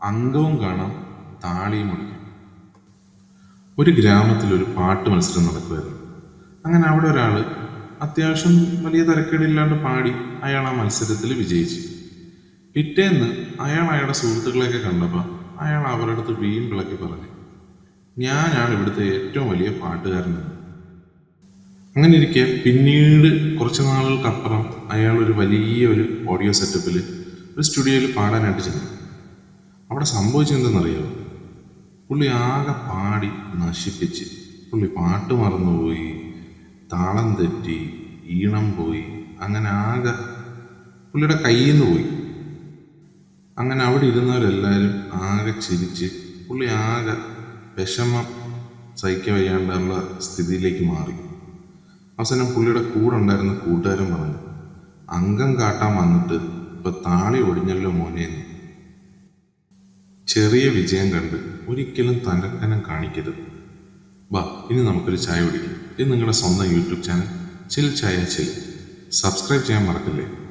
അംഗവും കാണാം താളിയും ഒടിക്കാം. ഒരു ഗ്രാമത്തിൽ ഒരു പാട്ട് മത്സരം നടക്കുമായിരുന്നു അങ്ങനെ അവിടെ ഒരാൾ അത്യാവശ്യം വലിയ തരക്കേടില്ലാണ്ട് പാടി അയാൾ ആ മത്സരത്തിൽ വിജയിച്ചു. പിറ്റേന്ന് അയാൾ അയാളുടെ സുഹൃത്തുക്കളെയൊക്കെ കണ്ടപ്പോൾ അയാൾ അവരുടെ അടുത്ത് വീമ്പിളക്കി പറഞ്ഞു ഞാനാണ് ഇവിടുത്തെ ഏറ്റവും വലിയ പാട്ടുകാരനെന്ന് അങ്ങനെ ഇരിക്കെ പിന്നീട് കുറച്ച് നാളുകൾക്കപ്പുറം അയാൾ ഒരു വലിയ ഒരു ഓഡിയോ സെറ്റപ്പിൽ ഒരു സ്റ്റുഡിയോയിൽ പാടാനായിട്ട് ചെന്നു. അവിടെ സംഭവിച്ചെന്തെന്നറിയോ? പുള്ളി ആകെ പാടി നശിപ്പിച്ച്. പുള്ളി പാട്ട് മറന്നുപോയി താളം തെറ്റി ഈണം പോയി അങ്ങനെ ആകെ പുള്ളിയുടെ കയ്യിൽ നിന്ന് പോയി. അങ്ങനെ അവിടെ ഇരുന്നവരെല്ലാവരും ആകെ ചിരിച്ച് പുള്ളി ആകെ വിഷമം സഹിക്കാൻ വയ്യാണ്ടുള്ള സ്ഥിതിയിലേക്ക് മാറി. അവസാനം പുള്ളിയുടെ കൂടെ ഉണ്ടായിരുന്ന കൂട്ടുകാരൻ പറഞ്ഞു അംഗം കാട്ടാൻ വന്നിട്ട് ഇപ്പം താളി ഒടിഞ്ഞല്ലോ മോനേന്ന് ചെറിയ വിജയം കണ്ട് ഒരിക്കലും തലക്കനം കാണിക്കരുത്. വാ ഇനി നമുക്കൊരു ചായ കുടിക്കാം. ഇത് നിങ്ങളുടെ സ്വന്തം യൂട്യൂബ് ചാനൽ. ചിൽ ചായ ചിൽ. സബ്സ്ക്രൈബ് ചെയ്യാൻ മറക്കല്ലേ?